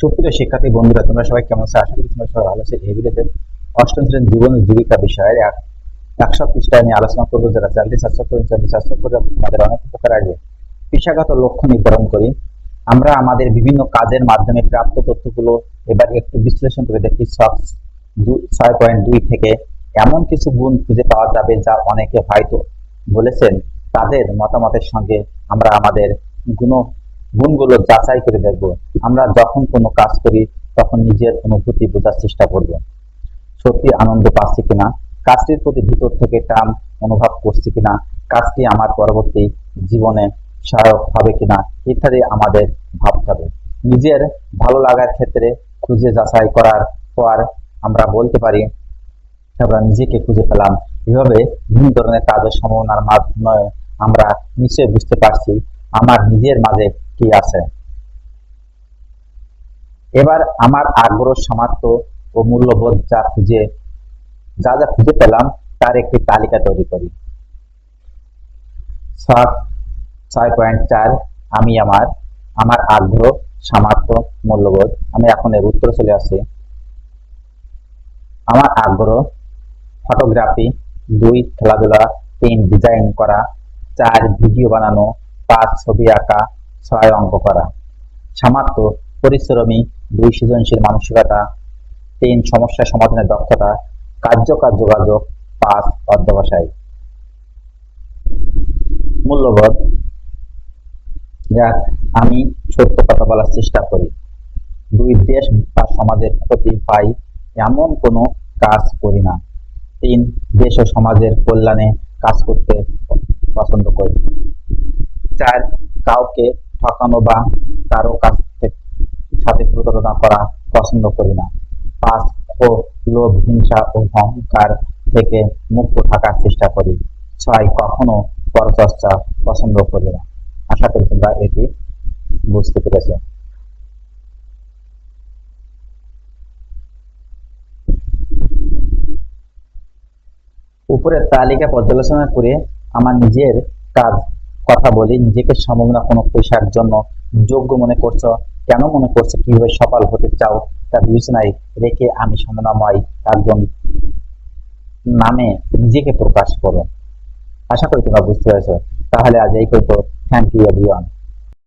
সুপ্রিয় শিক্ষার্থী, বন্ধুরা, তোমরা সবাই কেমন আছো? আশা করি তোমরা সবাই ভালো আছো। এই ভিডিওতে অষ্টম শ্রেণির জীবন ও জীবিকা বিষয়ের এক একশো পৃষ্ঠা নিয়ে আলোচনা করব। যারা চ্যানেলটি সাবস্ক্রাইব করেন, চ্যানেলটি সাবস্ক্রাইব করে তাদের অনেক উপকার আসবে। পেশাগত লক্ষ্য নির্ধারণ করি। আমরা আমাদের বিভিন্ন কাজের মাধ্যমে প্রাপ্ত তথ্যগুলো এবার একটু বিশ্লেষণ করে দেখি। ছয় পয়েন্ট দুই থেকে এমন কিছু গুণ খুঁজে পাওয়া যাবে যা অনেকে হয়তো বলেছেন তাদের মতামতের সঙ্গে আমরা আমাদের গুণ গুণগুলো যাচাই করে দেখব। আমরা যখন কোনো কাজ করি, তখন নিজের অনুভূতি বোঝার চেষ্টা করব। সত্যি আনন্দ পাচ্ছি কিনা? কাজটির প্রতি ভিতর থেকে টান অনুভব করছি কিনা? কাজটি আমার পরবর্তী জীবনে সহায়ক হবে কিনা? ইত্যাদি আমাদের ভাবতে হবে। নিজের ভালো লাগার ক্ষেত্রে খুঁজে যাচাই করার পর আমরা বলতে পারি, আমরা নিজেকে খুঁজে পেলাম। এভাবে বিভিন্ন ধরনের কাজের সম্ভাবনার মাধ্যমে আমরা নিশ্চয়ই বুঝতে পারছি, আমার নিজের মাঝে কি আছে? এবার আমার আগ্রহ সামর্থ্য ও মূল্যবোধ যা খুঁজে, যা যা খুঁজে পেলাম, তার একটি তালিকা তৈরি করি। সাত, ছয় পয়েন্ট চার, আমি আমার আমার আগ্রহ সামর্থ্য মূল্যবোধ। আমি এখন এর উত্তর চলে আসি আমার আগ্রহ, ফটোগ্রাফি, দুই, খেলাধুলা, তিন, ডিজাইন করা, চার, ভিডিও বানানো, পাঁচ, ছবি আঁকা ছয় অঙ্ক করা। সামর্থ্য পরিশ্রমী দুই সৃজনশীল মানসিকতা, তিন সমস্যা সমাধানের দক্ষতা, কার্যকর যোগাযোগ, পাঁচ অধ্যবসায়। মূল্যবোধ। যাক, আমি সত্য কথা বলার চেষ্টা করি। দুই দেশ বা সমাজের ক্ষতি পাই এমন কোনো কাজ করি না। তিন, দেশ ও সমাজের কল্যাণে কাজ করতে পছন্দ করি। চার, কাউকে ঠকানো বা কারও কাছ থেকে সাথে প্রতারণা করা পছন্দ করি না। পাঁচ ও লোভ, হিংসা ও অহংকার থেকে মুক্ত থাকার চেষ্টা করি। ছয়, কখনো পরচর্চা পছন্দ করি না। আশা করি তোমরা এটি বুঝতে পেরেছ। উপরের তালিকা পর্যালোচনা করে আমার নিজের কাজ কথা বলি, নিজেকে সম্ভাবনা কোনো পেশার জন্য যোগ্য মনে করছ? কেন মনে করছ? কীভাবে সফল হতে চাও? তা বিবেচনায় রেখে আমি সম্ভাবনাময় একজন নামে নিজেকে প্রকাশ করো আশা করি তোমরা বুঝতে পেরেছ। তাহলে আজ এই পর্যন্ত। Thank you everyone